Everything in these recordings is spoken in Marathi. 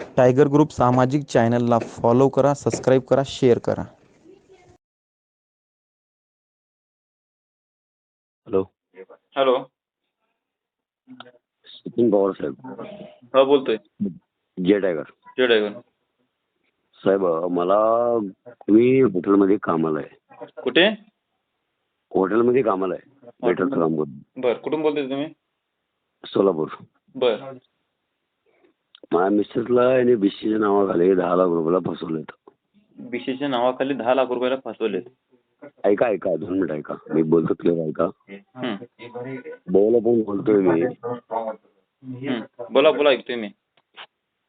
टायगर ग्रुप सामाजिक चॅनलला फॉलो करा सबस्क्राईब करा शेअर करा. हॅलो हॅलो सचिन पवार साहेब. हा बोलतोय. जे टायगर जे ड्रायव्हर साहेब मला मी हॉटेलमध्ये कामाला आहे. कुठे? हॉटेलमध्ये कामाला आहे. वेटरचं काम करतो. बर कुठून बोलतोय तुम्ही? सोलापूर. बर. माझ्या मिसेसला याने बीसीच्या नावाखाली दहा लाख रुपयाला फसवलं बीसीच्या नावाखाली दहा लाख रुपयाला फसवले ऐका ऐका दोन मिनिट ऐका. मी बोलतो क्लिअर ऐका. बोला पण बोलतोय मी. बोला बोला ऐकतोय मी.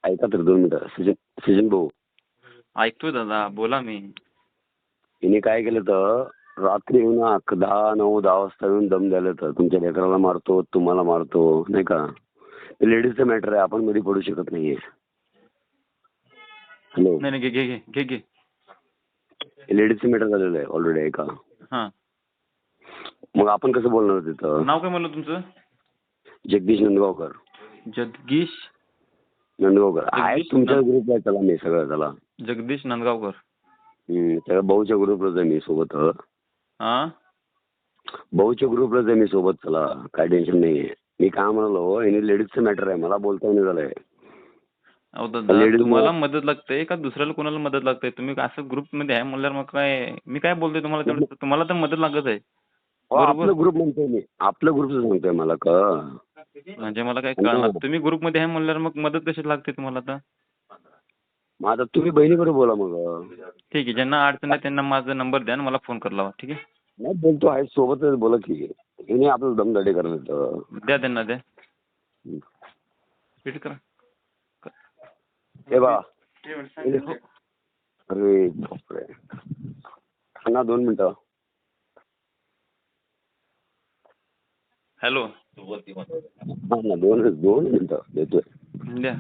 ऐका तर दोन मिनिटं. सचिन सचिन भाऊ. ऐकतोय दादा बोला मी. हिने काय केलं तर रात्री येऊन दहा नऊ दहा वाजता येऊन दम द्यायला तर तुमच्या लेकराला मारतो तुम्हाला मारतो नाही का? लेडीजचं मॅटर आहे आपण मध्ये पडू शकत नाहीये. हॅलो नाही नाही घे घे घे घे. घे लेडीजचं मॅटर झालेलं आहे ऑलरेडी आहे का हा. मग आपण कसं बोलणार तिथं? नाव काय म्हणलं तुमचं? जगदीश नंदगावकर. जगदीश? नंदगावकर. आहे जगदीश तुमच्या नंद- ग्रुपला आहे त्याला मी सगळं त्याला जगदीश नंदगावकर. हम्म, भाऊच्या ग्रुपलाच आहे मी सोबत. हा. भाऊच्या ग्रुपलाच आहे मी सोबत त्याला काय टेन्शन नाहीये. मी काय म्हणालो याने लेडीजचं मॅटर आहे मला बोलता नाही झालंय Ladies तुम्हाला मदत लागते का दुसऱ्याला कोणाला मदत लागते? तुम्ही असं ग्रुपमध्ये आहे म्हणल्यावर मग काय मी काय बोलतोय तुम्हाला? तेवढं तुम्हाला तर मदत लागत आहे. हो. आपलं ग्रुप म्हणतोय मी. आपलं ग्रुपचं सांगतोय मला का. म्हणजे मला काय कळणार. तुम्ही ग्रुपमध्ये आहे म्हणल्यावर मग मदत कशी लागते तुम्हाला मग आता तुम्ही बहिणीबरोबर बोला मग. ठीक आहे ज्यांना अडचण आहे त्यांना माझा नंबर द्या आणि मला फोन कर लावा ठीक आहे? नाही बोलतो आहे सोबतच बोला की. हिने आपलं दमदाटी करणार द्या त्यांना द्या. रिपीट करा. हे बा अरे बापरे. सांगा दोन मिनिटं. हॅलो. हा ना दोन दोन मिनिटं. देतोय. द्या.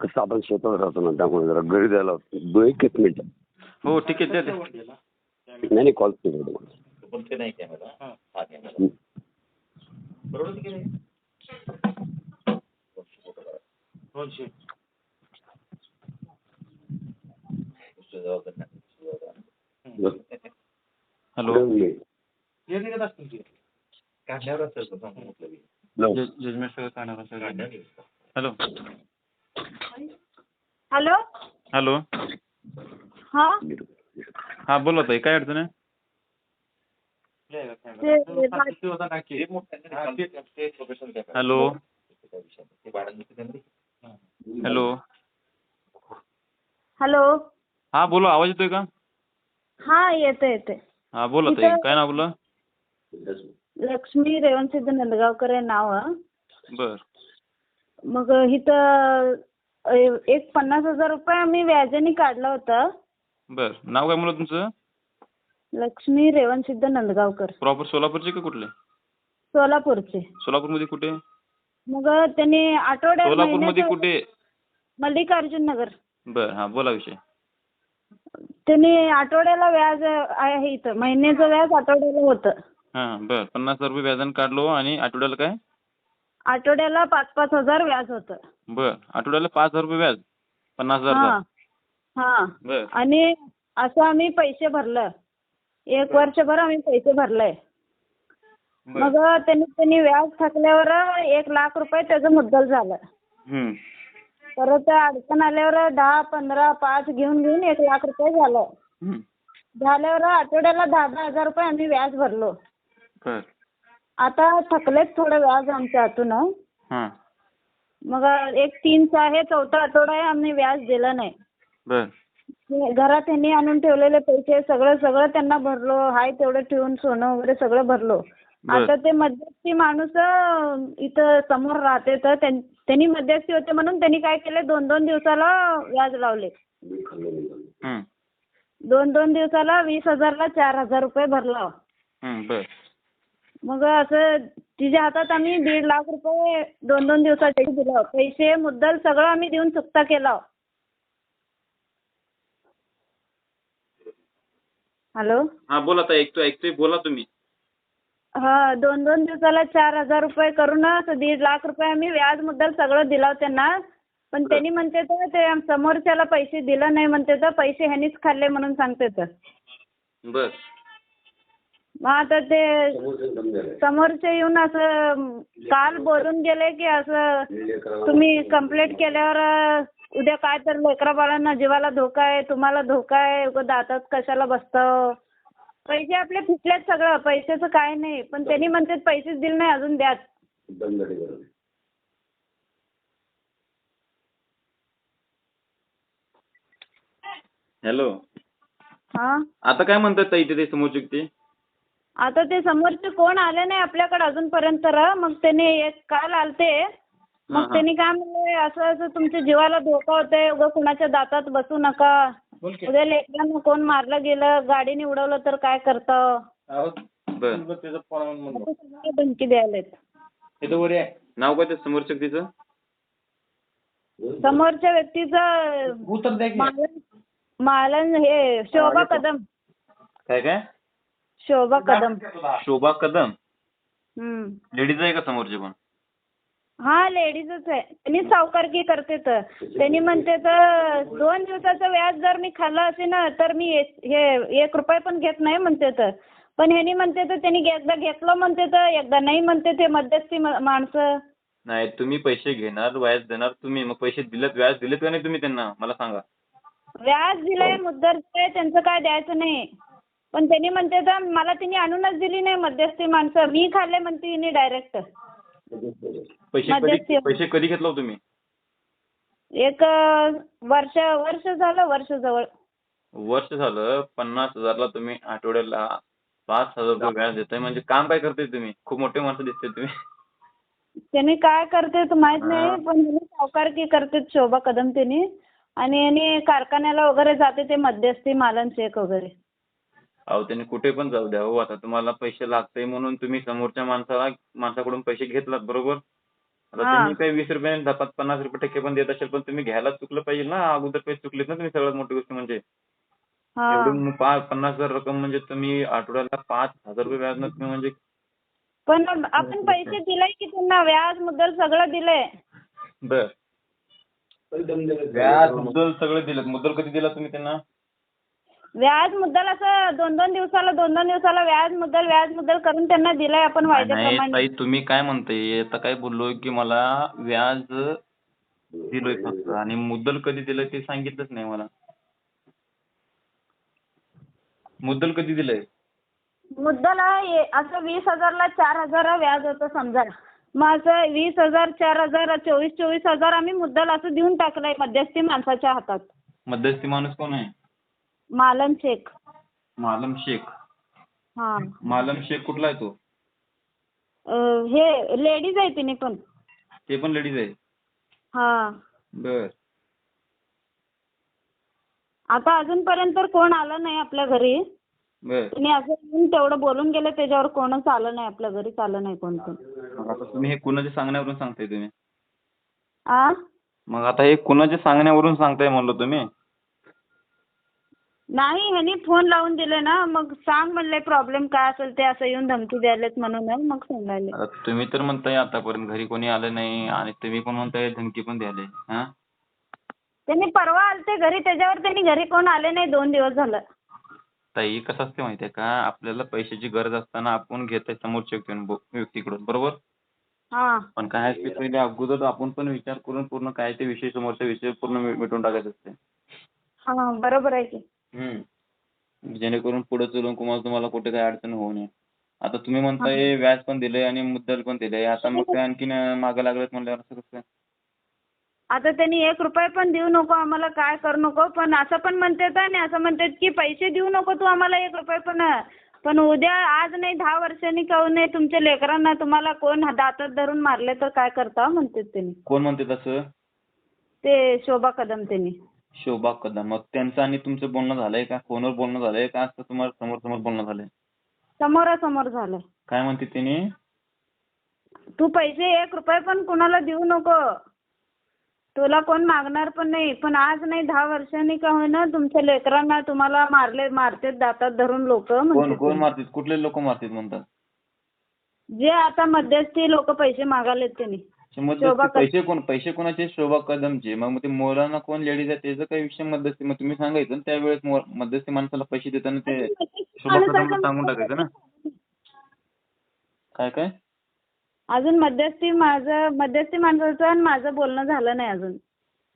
कसं आपण शेतात राहतो ना त्यामुळे जरा घरी द्यायला दो एकच मिनिट. हो ठीक आहे द्या द्या नाही तुम्हाला हं. बरं. हॅलो. कुठे हॅलो. जजमेंट सगळं काढणार हॅलो. हॅलो. हॅलो. हा. हा बोला ताई. काय अडचण आहे? ते हॅलो. हॅलो. हॅलो. हा बोला आवाज येतोय का? हा येते येते हा बोला ताई इथं- काय नाव बोला लक्ष्मी रेवणसिद्ध नंदगावकर आहे नाव हं. बर. मग इथं अ, एक पन्नास हजार रुपये आम्ही व्याजाने काढला होता. बर. नाव काय म्हणलं तुमचं? लक्ष्मी रेवणसिद्ध नंदगावकर. प्रॉपर सोलापूरचे का कुठले? सोलापूरचे. सोलापूरमध्ये कुठे? मग त्यांनी आठवड्यात सोलापूरमध्ये महिन्याचं- कुठे? मल्लिकार्जुन नगर. बर हा बोला विषय. त्यांनी आठवड्याला व्याज आहे इथं. महिन्याचं व्याज आठवड्याला होतं. हा बर. पन्नास हजार रुपये व्याजाने काढलो आणि आठवड्याला काय? आठवड्याला पाच पाच हजार व्याज होतं. बर. आठवड्याला पाच हजार रुपये व्याज. पन्नास हा. हजार हा. बर. आणि असं आम्ही पैसे भरलं. एक वर्षभर आम्ही पैसे भरलंय. बर. मग त्यांनी त्यांनी व्याज थकल्यावर एक लाख रुपये त्याचं मुद्दल झालं. परत अडचण आल्यावर दहा पंधरा पाच घेऊन घेऊन एक लाख रुपये झालं. झाल्यावर आठवड्याला दहा दहा हजार रुपये आम्ही व्याज भरलो. आता थकलेत थोडं व्याज आमच्या हातून. हा. मग एक तीनचा आहे चौथा आठवडा आहे आम्ही व्याज दिलं नाही. घरात त्यांनी आणून ठेवलेले पैसे सगळं सगळं त्यांना भरलो हाय तेवढं ठेवून सोनं वगैरे सगळं भरलो. आता ते मध्यस्थी माणूस इथं समोर राहते तर त्यां- त्यांनी मध्यस्थी होते म्हणून त्यांनी काय केले दोन दोन दिवसाला व्याज लावले. दोन दोन दिवसाला वीस हजारला चार हजार रुपये भरला. मग असं तिच्या हातात आम्ही दीड लाख रुपये दोन दोन दिवसाचे दिलं. पैसे मुद्दल सगळं आम्ही देऊन चुकता केला. हॅलो? हा बोला ताई ऐकतोय ऐकतोय बोला तुम्ही. हा दोन दोन दिवसाला चार हजार रुपये करून असं दीड लाख रुपये आम्ही व्याज मुद्दल सगळं दिलं त्यांना पण त्यांनी म्हणते तर ते समोरच्याला पैसे दिलं नाही म्हणते तर पैसे ह्यांनीच खाल्ले म्हणून सांगते तर. बर. मग आता ते समोरचे येऊन असं काल बोलून गेले की असं तुम्ही कंप्लेंट केल्यावर उद्या काय तर लेकरा बाळांना जीवाला धोका आहे तुम्हाला धोका आहे उगाच दातात कशाला बसतं? पैसे आपले फिटलेत सगळं पैशाचं काय नाही. पण त्यांनी म्हणतात पैसेच दिले नाही अजून द्याच हॅलो. हा? आता काय म्हणतात ताई ते समोरचे ते आता ते समोरचे कोण आले नाही आपल्याकडे अजूनपर्यंत तर. मग त्याने एक काल आलते. मग. त्यांनी काय म्हणले असं असं तुमच्या जीवाला धोका होतोय उगा कुणाच्या दातात बसू नका. उद्या लेकरांना कोण मारलं गेलं गाडीने उडवलं तर काय करतं? धमकी द्यायलेत नाव काय त्या समोरच्या व्यक्तीचं? समोरच्या व्यक्तीचं मालन मालन हे शोभा कदम. काय काय? शोभा कदम. शोभा कदम. हम्म. लेडीज आहे का समोरचे पण? हा लेडीजच आहे. त्यांनी सावकारकी करते तर. त्यांनी म्हणते तर दोन दिवसाचं व्याज जर मी खाल्लं असेल ना तर मी एक- हे एक रुपये पण घेत नाही म्हणते तर. पण ह्यांनी म्हणते तर त्यांनी एकदा घेतलं म्हणते तर एकदा नाही म्हणते ते मध्यस्थी म- माणसं. नाही तुम्ही पैसे घेणार व्याज देणार तुम्ही. मग पैसे दिलेत व्याज दिलेत का नाही तुम्ही त्यांना? मला सांगा. व्याज दिलंय मुद्दल दिलंय त्यांचं काय द्यायचं नाही. पण त्यांनी म्हणते तर मला तिने आणूनच दिली नाही मध्यस्थी माणसं. मी खाल्ले म्हणते तिने डायरेक्ट पैसे. कधी पैसे कधी घेतला हो तुम्ही? एक वर्ष वर्ष झालं वर्ष जवळ. वर्ष झालं पन्नास हजारला तुम्ही आठवड्याला पाच हजार रुपये व्याज देताय. म्हणजे काम काय करताय तुम्ही? खूप मोठे माणसं दिसते तुम्ही. त्यांनी काय करते माहीत. नाही पण ह्यांनी सावकारकी करते शोभा कदम त्यांनी. आणि कारखान्याला वगैरे जाते ते मध्यस्थी मालन शेख वगैरे. अहो त्यांनी कुठे पण जाऊ द्या. हो आता तुम्हाला पैसे लागते म्हणून तुम्ही समोरच्या माणसाला माणसाकडून पैसे घेतलात बरोबर? आता. तुम्ही काही वीस रुपये दहा पाच पन्नास रुपये टक्के पण देत असेल पण तुम्ही घ्यायला चुकलं पाहिजे ना. अगोदर पैसे चुकलेत ना तुम्ही सगळ्यात मोठी गोष्ट म्हणजे. हा. एवढी पन्नास हजार रक्कम म्हणजे तुम्ही आठवड्याला पाच हजार रुपये व्याज न तुम्ही म्हणजे. पण आपण पैसे दिले की त्यांना व्याज मुद्दल सगळं दिलंय. बर. व्याज मुद्दल सगळं दिलं मुद्दल कधी दिला तुम्ही त्यांना? व्याज मुद्दल असं दोन दोन दिवसाला दोन दोन दिवसाला व्याज मुद्दल व्याज मुद्दल करून त्यांना दिलंय आपण नाही वायद्याप्रमाणे. ताई तुम्ही काय म्हणताय? आता काय बोललोय की मला व्याज दिलोय फक्त आणि मुद्दल कधी दिलं ते सांगितलंच नाही मला. मुद्दल कधी दिलंय? मुद्दल आहे असं वीस हजारला चार हजार व्याज होतं समजा. मग असं वीस हजार चार हजार चोवीस चोवीस हजार आम्ही मुद्दल असं देऊन टाकलंय मध्यस्थी माणसाच्या हातात. मध्यस्थी माणूस कोण आहे? मालन शेख. मालम शेख. हा. मालम शेख कुठला आहे तो? अं, हे लेडीज आहे तिने पण. ते पण लेडीज आहे. हा. बर. आता अजूनपर्यंत तर कोण आलं नाही आपल्या घरी. बर. तिने असं येऊन तेवढं बोलून गेले त्याच्यावर कोणच आलं नाही आपल्या घरी आलं नाही कोण पण. मग आता तुम्ही हे कुणाच्या सांगण्यावरून सांगताय तुम्ही? आ? मग आता हे कुणाच्या सांगण्यावरून सांगताय म्हणलं तुम्ही? नाही ह्यांनी फोन लावून दिले ना. मग सांग म्हणले प्रॉब्लेम काय असेल ते असं येऊन धमकी द्यायलेत म्हणून मग सांगायले. तुम्ही तर म्हणताय आतापर्यंत घरी कोणी आलं नाही आणि तुम्ही पण म्हणताय धमकी पण द्यायले हा? त्यांनी परवा आलते घरी त्याच्यावर त्यांनी घरी कोण आले नाही दोन दिवस झालं. ताई कसं असते माहितीये का? आपल्याला पैशाची गरज असताना आपण घेतोय समोरच्या व्यक्ती व्यक्तीकडून बरोबर? हा. पण काय असते पहिले अगोदर आपण पण विचार करून पूर्ण काय ते विषय समोरचा विषय पूर्ण मि- मिटवून टाकायचे असते. हा बरोबर आहे की. हम्म. जेणेकरून पुढे चलून तुम्हाला तुम्हाला कुठे काही अडचण होऊ नये. आता तुम्ही म्हणताय व्याज पण दिलंय आणि मुद्दल पण दिलंय. आता मग ते आणखीन मागं लागलेत म्हणल्यावर असं कसं? आता त्यांनी एक रुपये पण देऊ नको आम्हाला काय करू नको पण असं पण म्हणतात आणि असं म्हणतात की पैसे देऊ नको तू आम्हाला एक रुपये पण. पण उद्या आज नाही दहा वर्षांनी काहून नाही तुमच्या लेकरांना तुम्हाला कोण दातात धरून मारले तर काय करता म्हणतात त्यांनी. कोण म्हणते तसं ते शोभा कदम त्यांनी. शोभा कदम. मग त्यांचं आणि तुमचं बोलणं झालंय का? फोनवर बोलणं झालंय का? असं तुम्हाला समोर समोर बोलणं झालंय? समोरासमोर झालं काय म्हणते तिने? तू पैसे एक रुपये पण कुणाला देऊ नको. तुला कोण मागणार पण नाही. पण आज नाही दहा वर्षांनी का होईना तुमच्या लेकरांना तुम्हाला मारले मारतात दातात धरून लोक कोण कोण मारतात? कुठले लोक मारतात म्हणतात? जे आता मध्यस्थी लोक पैसे मागायलेत त्यांनी. कदम. पैसे कोण पैसे कोणाचे? शोभा कदमचे मग ते मौलाना कोण लेडीज आहे त्याचा काही विषय मध्यस्थी. मग तुम्ही सांगायचं त्यावेळेस मध्यस्थी माणसाला पैसे देताना ते शोभा कदमला सांगून टाकायचं ना? काय काय? अजून मध्यस्थी माझं मध्यस्थी माणसाचं आणि माझं बोलणं झालं नाही अजून.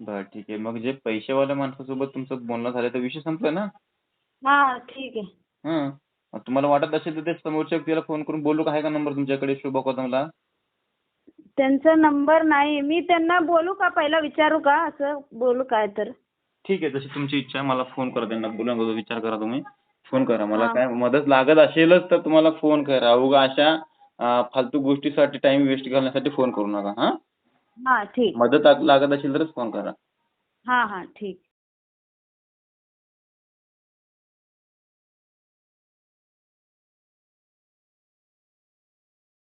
बरं ठीक आहे. मग जे पैसेवाल्या माणसासोबत तुमचं बोलणं झालं तर विषय संपला ना? हा ठीक आहे. हं. तुम्हाला वाटत असेल तर ते समोरच्या व्यक्तीला फोन करून बोलू का? आहे का नंबर तुमच्याकडे शोभा कदमला? त्यांचा नंबर नाही. मी त्यांना बोलू का? पहिला विचारू का? असं बोलू काय तर. ठीक आहे जशी तुमची इच्छा आहे मला फोन करा. त्यांना बोलून अगोदर विचार करा तुम्ही. फोन करा. मला हा. काय मदत लागत असेलच तर तुम्हाला फोन करा. उगा अशा अं, फालतू गोष्टीसाठी टाइम वेस्ट करण्यासाठी फोन करू नका हा? हा ठीक. मदत लाग- लागत असेल तरच फोन करा. हा हा ठीक.